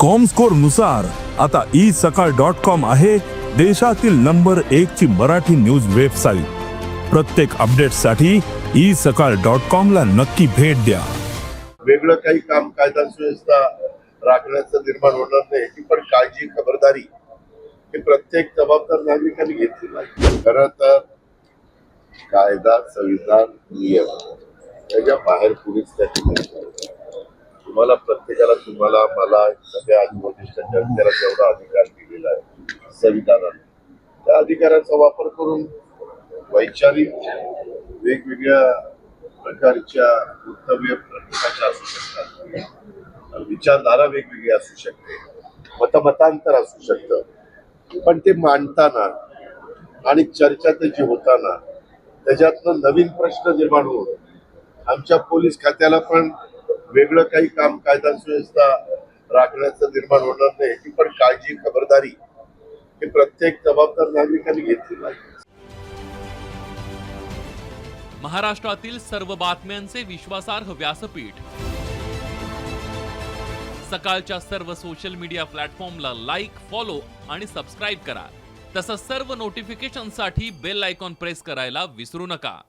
कॉमस्कोरनुसार आता ई सकाळ dot com आहे देशातील नंबर एक ची मराठी न्यूज वेबसाईट प्रत्येक अपडेटसाठी ई सकाळ डॉट कॉम ला नक्की भेट द्या. वेगळं काही काम कायदा सुव्यवस्था राखण्याचं निर्माण होणार नाही ती पण काळजी खबरदारी ही प्रत्येक जबाबदार नागरिकांनी घेतली पाहिजे. खरं तर कायदा संविधान नियम त्याच्या बाहेर कुणीच त्या ठिकाणी तुम्हाला प्रत्येकाला तुम्हाला मला सगळ्या आजूबाजूच्या जनतेला जेवढा अधिकार दिलेला आहे संविधानाने त्या अधिकाराचा वापर करून वैचारिक वेगवेगळ्या प्रकारच्या वक्तव्य प्रत्येकाच्या असू शकतात. विचारधारा वेगवेगळी असू शकते मतमतांतर असू शकतं. पण ते मांडताना आणि चर्चा त्याची होताना त्याच्यातनं नवीन प्रश्न निर्माण होऊन आमच्या पोलीस खात्याला पण वेगळं काही काम कायदा सुव्यवस्था राखण्याचं निर्माण होणार नाही याची पण काळजी खबरदारी ही प्रत्येक जबाबदार नागरिकांनी घेतली पाहिजे. महाराष्ट्रातील सर्व बातम्यांचे विश्वासार्ह व्यासपीठ. सकाळच्या सर्व सोशल मीडिया प्लॅटफॉर्मला लाईक फॉलो आणि सबस्क्राईब करा. तसंच सर्व नोटिफिकेशनसाठी बेल आयकॉन प्रेस करायला विसरू नका.